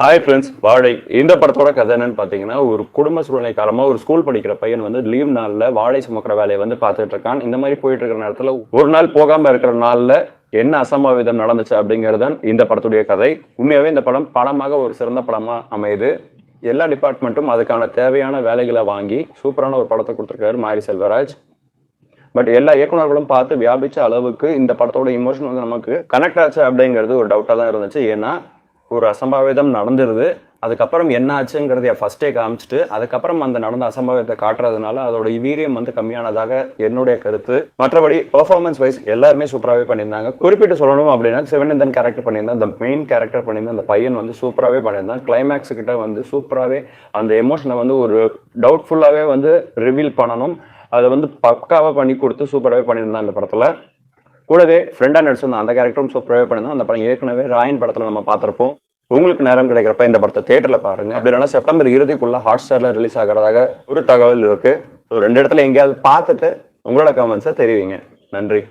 Hi friends வாழை. இந்த படத்தோட கதை என்னன்னு பார்த்தீங்கன்னா ஒரு குடும்ப சூழ்நிலை காலமாக ஒரு ஸ்கூல் படிக்கிற பையன் வந்து லீவ் நாளில் வாழை சுமக்கிற வேலையை வந்து பார்த்துட்டு இருக்கான். இந்த மாதிரி போயிட்டு இருக்கிற நேரத்தில் ஒரு நாள் போகாமல் இருக்கிற நாளில் என்ன அசம்பாவிதம் நடந்துச்சு அப்படிங்கிறதான் இந்த படத்துடைய கதை. உண்மையாகவே இந்த படம் படமாக ஒரு சிறந்த படமாக அமையுது. எல்லா டிபார்ட்மெண்ட்டும் அதுக்கான தேவையான வேலைகளை வாங்கி சூப்பரான ஒரு படத்தை கொடுத்துருக்காரு மாரி செல்வராஜ். பட் எல்லா இயக்குனர்களும் பார்த்து வியாபிச்ச அளவுக்கு இந்த படத்தோட இமோஷன் வந்து நமக்கு கனெக்ட் ஆச்சு அப்படிங்கிறது ஒரு டவுட்டாக தான் இருந்துச்சு. ஏன்னா ஒரு அசம்பாவிதம் நடந்துருது. அதுக்கப்புறம் என்ன ஆச்சுங்கிறத ஃபஸ்ட்டே காமிச்சிட்டு அதுக்கப்புறம் அந்த நடந்த அசம்பாவிதத்தை காட்டுறதுனால அதோட வீரியம் வந்து கம்மியானதாக என்னுடைய கருத்து. மற்றபடி பெர்ஃபார்மன்ஸ் வைஸ் எல்லாருமே சூப்பராகவே பண்ணியிருந்தாங்க. குறிப்பிட்டு சொல்லணும் அப்படின்னா சிவனந்தன் கேரக்டர் பண்ணியிருந்தேன். அந்த மெயின் கேரக்டர் பண்ணியிருந்த அந்த பையன் வந்து சூப்பராகவே பண்ணியிருந்தான். கிளைமேக்ஸ் கிட்ட வந்து சூப்பராகவே அந்த எமோஷனை வந்து ஒரு டவுட்ஃபுல்லாகவே வந்து ரிவீல் பண்ணணும். அதை வந்து பக்காவாக பண்ணி கொடுத்து சூப்பராகவே பண்ணியிருந்தான் அந்த படத்தில். கூடவே ஃப்ரெண்டாக நடிச்சிருந்த அந்த கேரக்டரும் சூப்பராகவே பண்ணியிருந்தான். அந்த படம் ஏற்கனவே ராயன் படத்தில் நம்ம பார்த்துருப்போம். உங்களுக்கு நேரம் கிடைக்கிறப்ப இந்த படத்தை தேட்டரில் பாருங்க. அப்படி இல்லைன்னா செப்டம்பர் இறுதிக்குள்ள ஹாட் ஸ்டாரில் ரிலீஸ் ஆகிறதாக ஒரு தகவல் இருக்கு. ஸோ ரெண்டு இடத்துல எங்கேயாவது பார்த்துட்டு உங்களோட கமெண்ட்ஸை தெரிவிங்க. நன்றி.